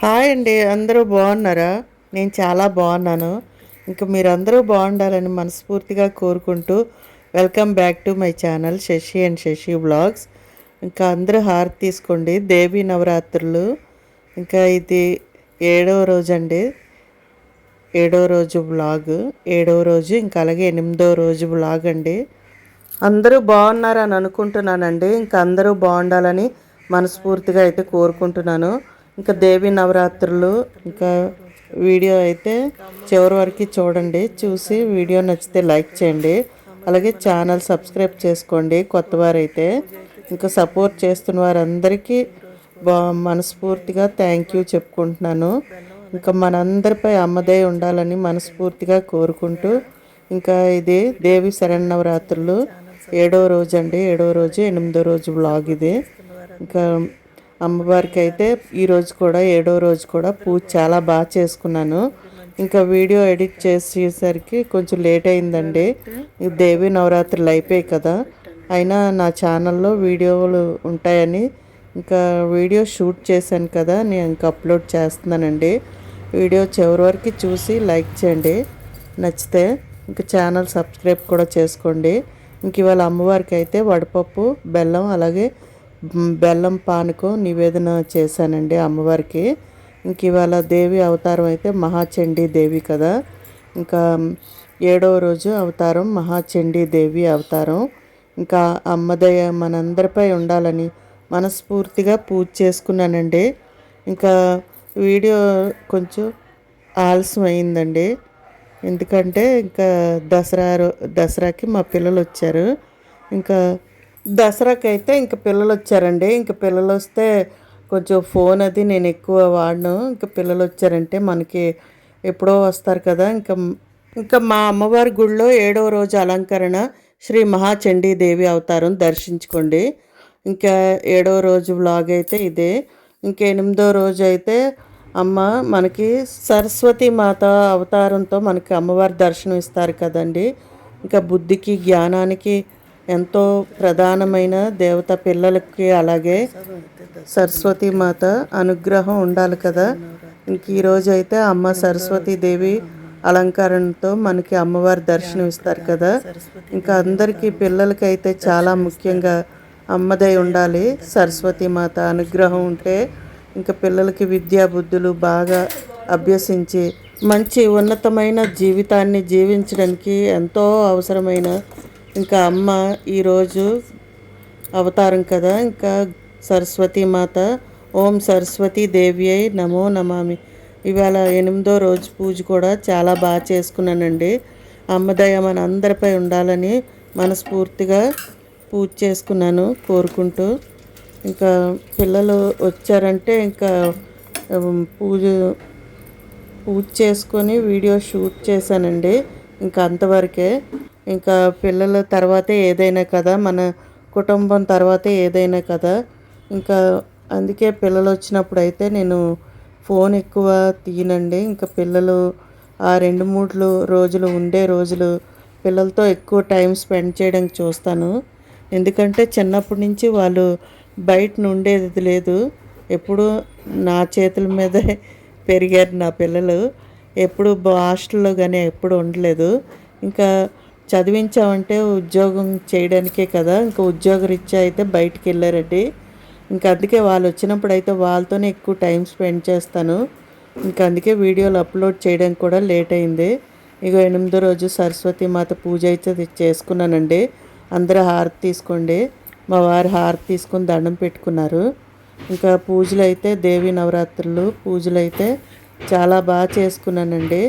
Hi అండి అందరూ బాగున్నారా? నేను చాలా బాగున్నాను. ఇంకా మీరందరూ బాగుండాలని మనస్ఫూర్తిగా కోరుకుంటూ welcome back to my channel Shashi and Shashi blogs ఇంకా అందరూ హారతి తీసుకోండి. దేవీ నవరాత్రులు. ఇంకా ఇది ఏడవ రోజు అండి ఏడవ రోజు బ్లాగ్ ఏడవ రోజు ఇంకా అలాగే ఎనిమిదవ రోజు బ్లాగ్ అండి. అందరూ బాగున్నారని అనుకుంటున్నానండి. ఇంకా అందరూ బాగుండాలని మనస్ఫూర్తిగా అయితే కోరుకుంటున్నాను. ఇంకా దేవి నవరాత్రులు ఇంకా వీడియో అయితే చివరి వరకు చూడండి. చూసి వీడియో నచ్చితే లైక్ చేయండి. అలాగే ఛానల్ సబ్స్క్రైబ్ చేసుకోండి కొత్త వారైతే. ఇంకా సపోర్ట్ చేస్తున్న వారందరికీ బా మనస్ఫూర్తిగా థ్యాంక్ యూ చెప్పుకుంటున్నాను. ఇంకా మనందరిపై అమ్మదే ఉండాలని మనస్ఫూర్తిగా కోరుకుంటూ ఇంకా ఇది దేవి శరణవరాత్రులు ఏడో రోజు అండి ఏడో రోజు ఎనిమిదో రోజు బ్లాగ్ ఇది. ఇంకా అమ్మవారికి అయితే ఈరోజు కూడా ఏడో రోజు కూడా పూజ చాలా బాగా చేసుకున్నాను. ఇంకా వీడియో ఎడిట్ చేసేసరికి కొంచెం లేట్ అయిందండి. దేవి నవరాత్రులు అయిపోయాయి కదా. అయినా నా ఛానల్లో వీడియోలు ఉంటాయని ఇంకా వీడియో షూట్ చేశాను కదా నేను ఇంకా అప్లోడ్ చేస్తున్నానండి. వీడియో చివరి వరకు చూసి లైక్ చేయండి. నచ్చితే ఇంకా ఛానల్ సబ్స్క్రైబ్ కూడా చేసుకోండి. ఇంక ఇవాళ అమ్మవారికి అయితే వడపప్పు బెల్లం అలాగే బెల్లం పానకం నివేదన చేశానండి అమ్మవారికి. ఇంక ఇవాళ దేవి అవతారం అయితే మహాచండీ దేవి కదా. ఇంకా ఏడవ రోజు అవతారం మహాచండీ దేవి అవతారం. ఇంకా అమ్మదయ మనందరిపై ఉండాలని మనస్ఫూర్తిగా పూజ చేసుకున్నానండి. ఇంకా వీడియో కొంచెం ఆలస్యం అయిందండి. ఎందుకంటే ఇంకా దసరా దసరాకి మా పిల్లలు వచ్చారు. ఇంకా దసరాకి అయితే ఇంకా పిల్లలు వచ్చారండి ఇంకా పిల్లలు వస్తే కొంచెం ఫోన్ అది నేను ఎక్కువ వాడను. ఇంకా పిల్లలు వచ్చారంటే మనకి ఎప్పుడో వస్తారు కదా. ఇంకా ఇంకా మా అమ్మవారి గుడిలో ఏడవ రోజు అలంకరణ శ్రీ మహాచండీదేవి అవతారం దర్శించుకోండి. ఇంకా ఏడవ రోజు వ్లాగ్ అయితే ఇదే. ఇంకా ఎనిమిదో రోజు అయితే అమ్మ మనకి సరస్వతి మాత అవతారంతో మనకి అమ్మవారి దర్శనం ఇస్తారు కదండి. ఇంకా బుద్ధికి జ్ఞానానికి ఎంతో ప్రధానమైన దేవత పిల్లలకి అలాగే సరస్వతి మాత అనుగ్రహం ఉండాలి కదా. ఇంక ఈరోజు అయితే అమ్మ సరస్వతి దేవి అలంకరణతో మనకి అమ్మవారి దర్శనం ఇస్తారు కదా. ఇంకా అందరికీ పిల్లలకైతే చాలా ముఖ్యంగా అమ్మదై ఉండాలి. సరస్వతి మాత అనుగ్రహం ఉంటే ఇంకా పిల్లలకి విద్యా బుద్ధులు బాగా అభ్యసించి మంచి ఉన్నతమైన జీవితాన్ని జీవించడానికి ఎంతో అవసరమైన ఇంకా అమ్మ ఈరోజు అవతారం కదా. ఇంకా సరస్వతి మాత ఓం సరస్వతి దేవి అయి నమో నమామి. ఇవాళ ఎనిమిదో రోజు పూజ కూడా చాలా బాగా చేసుకున్నానండి. అమ్మదయ మన అందరిపై ఉండాలని మనస్ఫూర్తిగా పూజ చేసుకున్నాను కోరుకుంటూ. ఇంకా పిల్లలు వచ్చారంటే ఇంకా పూజ పూజ చేసుకొని వీడియో షూట్ చేశానండి. ఇంకా అంతవరకే ఇంకా పిల్లల తర్వాతే ఏదైనా కదా మన కుటుంబం తర్వాతే ఏదైనా కదా. ఇంకా అందుకే పిల్లలు వచ్చినప్పుడు అయితే నేను ఫోన్ ఎక్కువ తీయనండి. ఇంకా పిల్లలు ఆ రెండు మూడు రోజులు ఉండే రోజులు పిల్లలతో ఎక్కువ టైం స్పెండ్ చేయడానికి చూస్తాను. ఎందుకంటే చిన్నప్పటి నుంచి వాళ్ళు బయట ఉండేది లేదు. ఎప్పుడు నా చేతుల మీదే పెరిగారు నా పిల్లలు. ఎప్పుడు హాస్టల్లో కానీ ఎప్పుడు ఉండలేదు. ఇంకా చదివించామంటే ఉద్యోగం చేయడానికే కదా. ఇంకా ఉద్యోగరీత్యా అయితే బయటికి వెళ్ళారండి ఇంకా అందుకే వాళ్ళు వచ్చినప్పుడు అయితే వాళ్ళతోనే ఎక్కువ టైం స్పెండ్ చేస్తాను. ఇంకా అందుకే వీడియోలు అప్లోడ్ చేయడానికి కూడా లేట్ అయింది. ఇక ఎనిమిదో రోజు సరస్వతి మాత పూజ అయితే చేసుకున్నానండి. అందరూ హారతి తీసుకోండి. మా వారు హారతి తీసుకొని దండం పెట్టుకున్నారు. ఇంకా పూజలు అయితే దేవి నవరాత్రులు పూజలు అయితే చాలా బాగా చేసుకున్నానండి.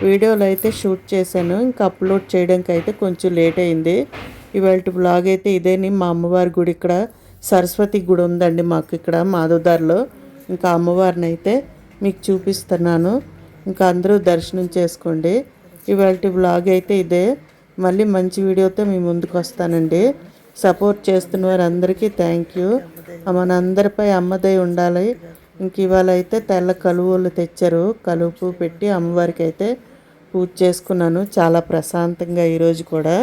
వీడియోలు అయితే షూట్ చేశాను. ఇంకా అప్లోడ్ చేయడానికి అయితే కొంచెం లేట్ అయింది. ఇవాళ బ్లాగ్ అయితే ఇదేని. మా అమ్మవారి గుడి ఇక్కడ సరస్వతి గుడి ఉందండి మాకు ఇక్కడ మాధవదారిలో. ఇంకా అమ్మవారిని అయితే మీకు చూపిస్తున్నాను. ఇంకా అందరూ దర్శనం చేసుకోండి. ఇవాళ బ్లాగ్ అయితే ఇదే. మళ్ళీ మంచి వీడియోతో మీ ముందుకు వస్తానండి. సపోర్ట్ చేస్తున్న వారందరికీ థ్యాంక్ యూ. మనందరిపై అమ్మదై ఉండాలి. ఇంక ఇవాళ అయితే తెల్ల కలువలు తెచ్చారు. కలుపు పెట్టి అమ్మవారికి అయితే పూజ చేసుకున్నాను. చాలా ప్రశాంతంగా ఈరోజు కూడా.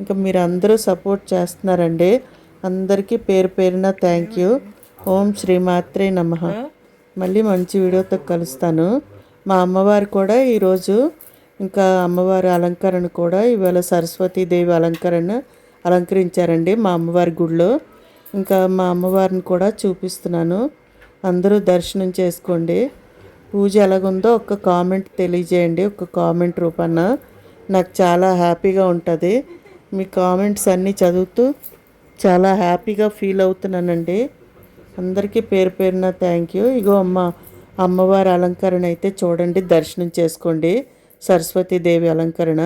ఇంకా మీరు అందరూ సపోర్ట్ చేస్తున్నారండి. అందరికీ పేరు పేరున థ్యాంక్ యూ ఓం శ్రీమాత్రే నమ. మళ్ళీ మంచి వీడియోతో కలుస్తాను. మా అమ్మవారు కూడా ఈరోజు ఇంకా అమ్మవారి అలంకరణ కూడా ఇవాళ సరస్వతీదేవి అలంకరణ అలంకరించారండి మా అమ్మవారి గుడిలో ఇంకా మా అమ్మవారిని కూడా చూపిస్తున్నాను. అందరూ దర్శనం చేసుకోండి. పూజ ఎలాగుందో ఒక కామెంట్ తెలియజేయండి. ఒక కామెంట్ రూపాన నాకు చాలా హ్యాపీగా ఉంటుంది. మీ కామెంట్స్ అన్నీ చదువుతూ చాలా హ్యాపీగా ఫీల్ అవుతున్నానండి. అందరికీ పేరు పేరున థ్యాంక్ యూ ఇగో అమ్మ అమ్మవారి అలంకరణ అయితే చూడండి దర్శనం చేసుకోండి. సరస్వతీదేవి అలంకరణ.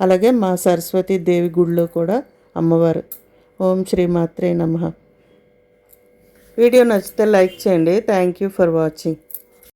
అలాగే మా సరస్వతీదేవి గుడిలో కూడా అమ్మవారు. ఓం శ్రీ మాత్రే నమ. వీడియో నచ్చితే లైక్ చేయండి. Thank you for watching